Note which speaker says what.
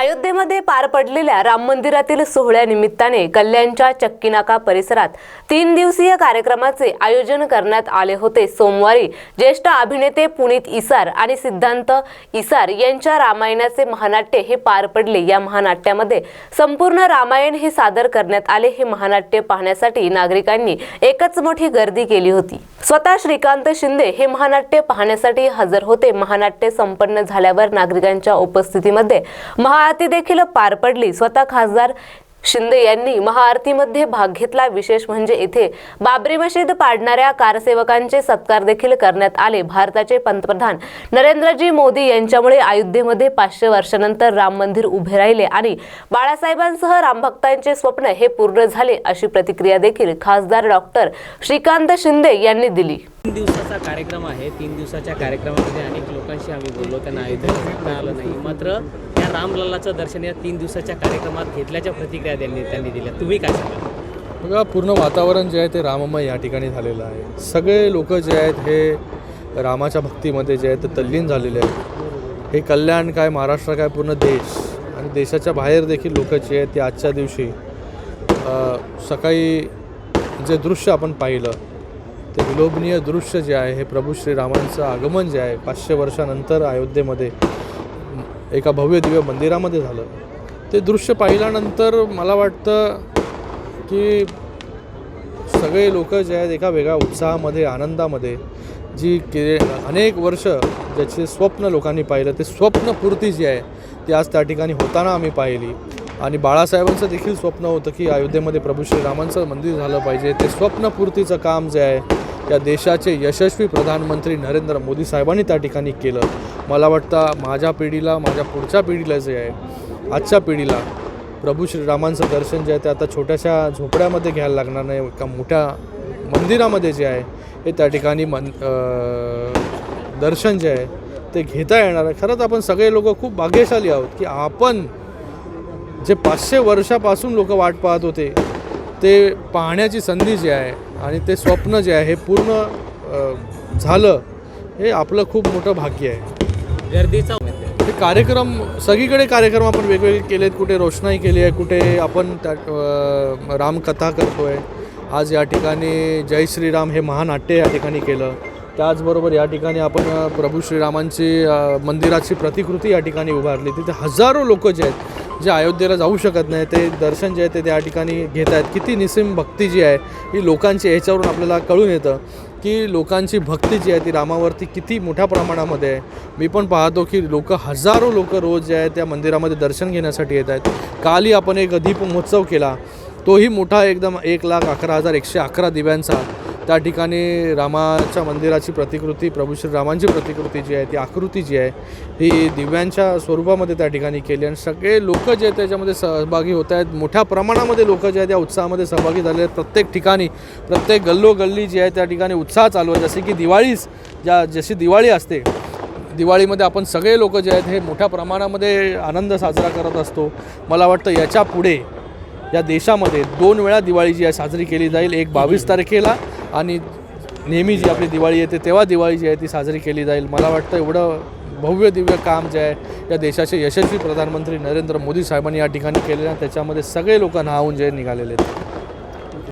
Speaker 1: अयोध्येमध्ये पार पडलेल्या राम मंदिरातील सोहळ्यानिमित्ताने कल्याणच्या चक्कीनाका परिसरात तीन दिवसीय कार्यक्रमाचे आयोजन करण्यात आले होते. सोमवारी ज्येष्ठ अभिनेते पुनीत इसार आणि सिद्धांत इसार यांच्या रामायणाचे महानाट्य हे पार पडले. या महानाट्यामध्ये संपूर्ण रामायण हे सादर करण्यात आले. हे महानाट्य पाहण्यासाठी नागरिकांनी एकच मोठी गर्दी केली होती. स्वतः श्रीकांत शिंदे हे महानाट्य पाहण्यासाठी हजर होते. महानाट्य संपन्न झाल्यावर नागरिकांच्या उपस्थितीमध्ये महाआरती देखील पार पडली. स्वतः खासदार शिंदे यांनी महाआरतीमध्ये भाग घेतला. विशेष म्हणजे येथे बाबरी मशीद पाडणाऱ्या कारसेवकांचे सत्कार देखील करण्यात आले. भारताचे पंतप्रधान नरेंद्रजी मोदी यांच्यामुळे अयोध्येमध्ये पाचशे वर्षानंतर राम मंदिर उभे राहिले आणि बाळासाहेबांसह रामभक्तांचे स्वप्न हे पूर्ण झाले अशी प्रतिक्रिया देखील खासदार डॉक्टर श्रीकांत शिंदे यांनी दिली.
Speaker 2: तीन दिवसाचा कार्यक्रम आहे. तीन दिवसाच्या कार्यक्रमामध्ये अनेक लोकांशी आम्ही बोललो. त्यांना अयोध्येला आलं नाही. मात्र रामलल्लाचं दर्शन या तीन दिवसाच्या कार्यक्रमात घेतल्याच्या प्रतिक्रिया त्यांनी त्यांनी दिल्या. तुम्ही काय सांगा
Speaker 3: बघा पूर्ण वातावरण जे आहे ते राममय या ठिकाणी झालेलं आहे. सगळे लोक जे आहेत हे रामाच्या भक्तीमध्ये जे आहेत ते तल्लीन झालेले आहेत. हे कल्याण काय महाराष्ट्र काय पूर्ण देश आणि देशाच्या बाहेर देखील लोक जे आहेत ते आजच्या दिवशी सकाळी जे दृश्य आपण पाहिलं ते विलोभनीय दृश्य जे आहे हे प्रभू श्रीरामांचं आगमन जे आहे पाचशे वर्षानंतर अयोध्येमध्ये एका भव्य दिव्य मंदिरामध्ये झालं. ते दृश्य पाहिल्यानंतर मला वाटतं की सगळे लोक जे आहेत एका वेगळ्या उत्साहामध्ये आनंदामध्ये जी के अनेक वर्ष ज्याचे स्वप्न लोकांनी पाहिलं ते स्वप्नपूर्ती जी आहे ती आज त्या ठिकाणी होताना आम्ही पाहिली. आणि बाळासाहेबांचं देखील स्वप्न होतं की अयोध्येमध्ये प्रभू श्रीरामांचं मंदिर झालं पाहिजे. ते स्वप्नपूर्तीचं काम जे आहे या देशाचे यशस्वी प्रधानमंत्री नरेंद्र मोदी साहेबांनी त्या ठिकाणी केलं. मला वाटतं माझ्या पिढीला माझ्या पुढच्या पिढीला जे आहे आजच्या पिढीला प्रभू श्रीरामांचं दर्शन जे आहे ते आता छोट्याशा झोपड्यामध्ये घ्यायला लागणार नाही एका मोठ्या मंदिरामध्ये जे आहे हे त्या ठिकाणी मन दर्शन जे आहे ते घेता येणार आहे. खरंच आपण सगळे लोक खूप भाग्यशाली आहोत की आपण जे पाचशे वर्षापासून लोक वाट पाहत होते ते पाहण्याची संधी जी आहे आणि ते स्वप्न जे आहे हे पूर्ण झालं हे आपलं खूप मोठं भाग्य आहे.
Speaker 2: गर्दीचा
Speaker 3: हे कार्यक्रम सगळीकडे कार्यक्रम आपण वेगवेगळे केलेत कुठे रोषणाई केली आहे कुठे आपण त्या रामकथा करतो आहे आज या ठिकाणी जय श्रीराम हे महानाट्य या ठिकाणी केलं. त्याचबरोबर या ठिकाणी आपण प्रभू श्रीरामांची मंदिराची प्रतिकृती या ठिकाणी उभारली. तिथे हजारो लोक जे आहेत जे अयोध्येला जाऊ शकत नाही ते दर्शन जे आहे ते त्या ठिकाणी घेत आहेत. किती निसिम भक्ती जी आहे ही लोकांची ह्याच्यावरून आपल्याला कळून येतं की लोकांची भक्ती जी आहे ती रामावरती किती मोठ्या प्रमाणामध्ये आहे. मी पण पाहतो की लोक हजारो लोक रोज जे आहे त्या मंदिरामध्ये दर्शन घेण्यासाठी येत आहेत. कालही आपण एक दीप महोत्सव केला. तोही मोठा एकदम एक लाख अकरा हजार एकशे अकरा दिव्यांचा. त्या ठिकाणी रामाच्या मंदिराची प्रतिकृती प्रभू श्रीरामांची प्रतिकृती जी आहे ती आकृती जी आहे ही दिव्यांच्या स्वरूपामध्ये त्या ठिकाणी केली आणि सगळे लोक जे आहेत त्याच्यामध्ये सहभागी होत आहेत. मोठ्या प्रमाणामध्ये लोक जे आहेत त्या उत्साहामध्ये सहभागी झाले आहेत. प्रत्येक ठिकाणी प्रत्येक गल्लोगल्ली जी आहे त्या ठिकाणी उत्साह चालू आहे. जसे की दिवाळीच ज्या जशी दिवाळी असते दिवाळीमध्ये आपण सगळे लोक जे आहेत हे मोठ्या प्रमाणामध्ये आनंद साजरा करत असतो. मला वाटतं याच्यापुढे या देशामध्ये दोन वेळा दिवाळी जी आहे साजरी केली जाईल. एक बावीस तारखेला आणि नेहमी जी आपली दिवाळी येते तेव्हा दिवाळी जी आहे ती साजरी केली जाईल. मला वाटतं एवढं भव्य दिव्य काम जे आहे या देशाचे यशस्वी प्रधानमंत्री नरेंद्र मोदी साहेबांनी या ठिकाणी केलेलं आहे. त्याच्यामध्ये सगळे लोक न्हावून जे निघालेले आहेत.